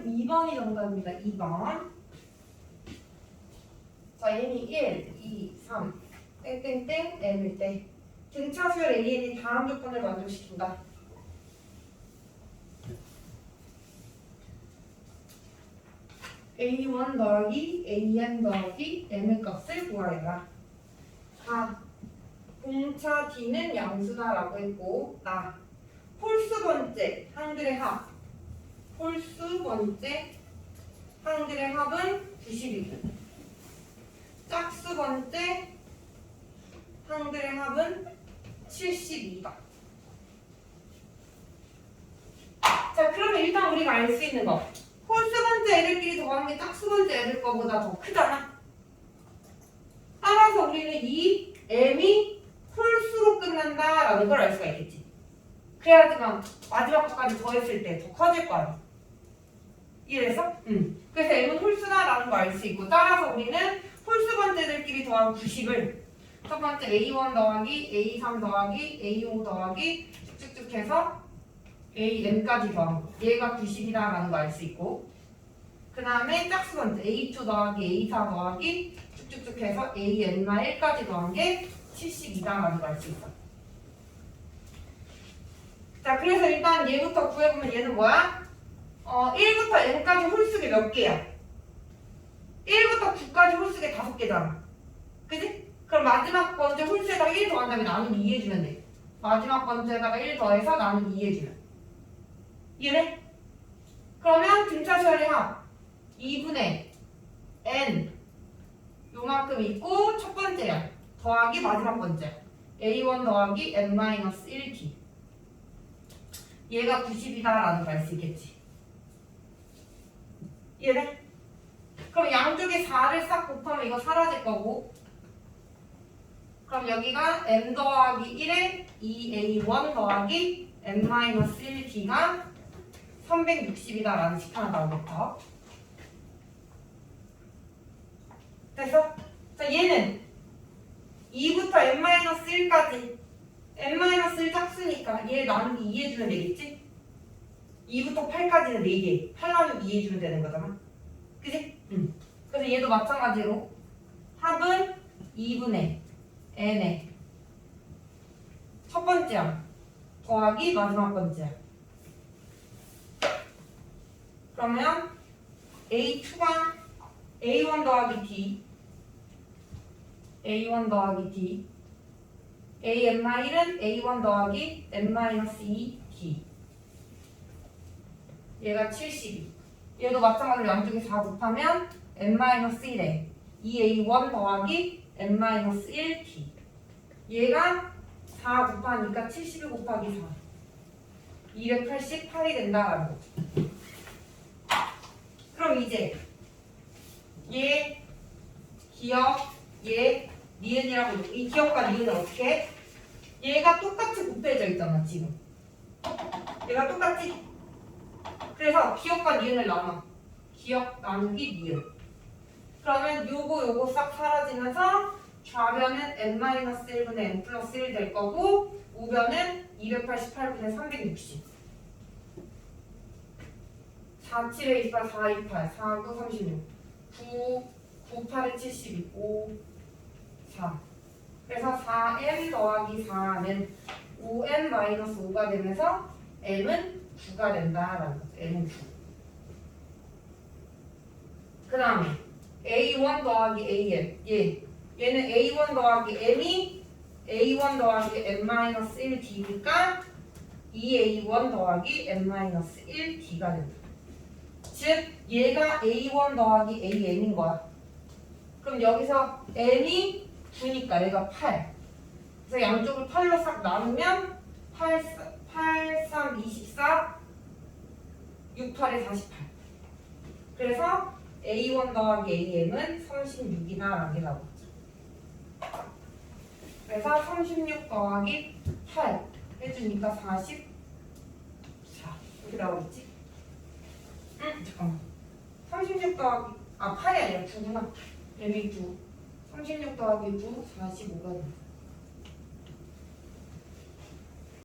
M은 2번이 정답입니다. 2번. 자, N이 1, 2, 3, 땡땡땡, M일 때 등차 수열 AN이 다음 조건을 만족시킨다. A1 더하기 AN 더하기 M의 값을 구하여라. 아, 공차 D는 양수다라고 했고 나 홀수 번째 한글의 합 홀수 번째 한글의 합은 90이고 짝수 번째 한글의 합은 72다. 자, 그러면 일단 우리가 알 수 있는 거. 홀수 번째 애들끼리 더하는 게 짝수 번째 애들 거보다 더 크잖아. 따라서 우리는 이 m이 홀수로 끝난다 라는 걸 알 수가 있겠지. 그래야지만 마지막 것까지 더했을 때 더 커질 거 아니야. 이해됐어? 응. 그래서 m은 홀수다라는 거 알 수 있고 따라서 우리는 홀수 번째들끼리 더한 90을 첫 번째 A1 더하기 A3 더하기 A5 더하기 쭉쭉쭉 해서 AN까지 더한 거. 얘가 90이다라는 거 알 수 있고 그 다음에 짝수 번째 A2 더하기 A4 더하기 쭉쭉쭉 해서 AN마 1까지 더한 게 72다라는 거 알 수 있어. 자, 그래서 일단 얘부터 구해보면 얘는 뭐야? 어, 1부터 n까지 홀수가 몇 개야? 1부터 9까지 홀수가 5개잖아. 그지? 그럼 마지막 번째 홀수에다가 1 더한 다음에 나누기 2 해주면 돼. 마지막 번째에다가 1 더해서 나누기 2 해주면. 이해돼? 그러면 등차수열의 합 2분의 n 요만큼 있고 첫 번째야. 더하기 마지막 번째. a1 더하기 n-1t 얘가 90이다라는 걸알수 있겠지. 이해돼? 그럼 양쪽에 4를 싹 곱하면 이거 사라질 거고 그럼 여기가 n 더하기 1에 2a1 더하기 n-1t가 360이다라는 식 하나 나오겠다. 됐어? 자 얘는 2부터 n-1까지 n-1 짝수니까 얘 나누기 2 해주면 되겠지? 2부터 8까지는 4개. 8 나누기 2 해주면 되는 거잖아. 그지? 응. 그래서 얘도 마찬가지로 합은 2분의 n의 첫 번째야. 더하기 마지막 번째야. 그러면 A2가 A1 더하기 D A1 더하기 D AN-1은 A1 더하기 N-2D 얘가 72 얘도 마찬가지로 양쪽에 4 곱하면 N-1에 2A1 더하기 N-1D 얘가 4 곱하니까 71 곱하기 4 288이 된다라는 거죠 그럼 이제 얘 기억 얘 니은이라고 이 기억과 니은은 어떻게? 해? 얘가 똑같이 곱해져 있잖아 지금. 얘가 똑같이 그래서 기억과 니은을 나눠. 기억 나누기 니은. 그러면 요거 요거 싹 사라지면서 좌변은 n-1분의 n 플러스 1 될 거고 우변은 288분의 360 4, 7에 28, 4, 28, 4, 9, 36 9, 9, 8에 72 5, 4 그래서 4n 더하기 4는 5n-5가 되면서 m은 9가 된다라는 거죠. 9. 그 다음에 a1 더하기 an 얘 얘는 a1 더하기 m이 a1 더하기 n-1d니까 2a1 더하기 n-1d가 된다. 즉 얘가 a1 더하기 an인 거야. 그럼 여기서 n이 9니까 얘가 8. 그래서 양쪽을 8로 싹 나누면 8, 8, 3, 24, 6, 8에 48. 그래서 A1 더하기 AM은 36이다라는 게 나오죠. 그래서 36 더하기 8 해주니까 44 이렇게 나오겠지? 응 잠깐만 36 더하기 아 8이 아니라 9구나 여기 9 36 더하기 9 45가 된다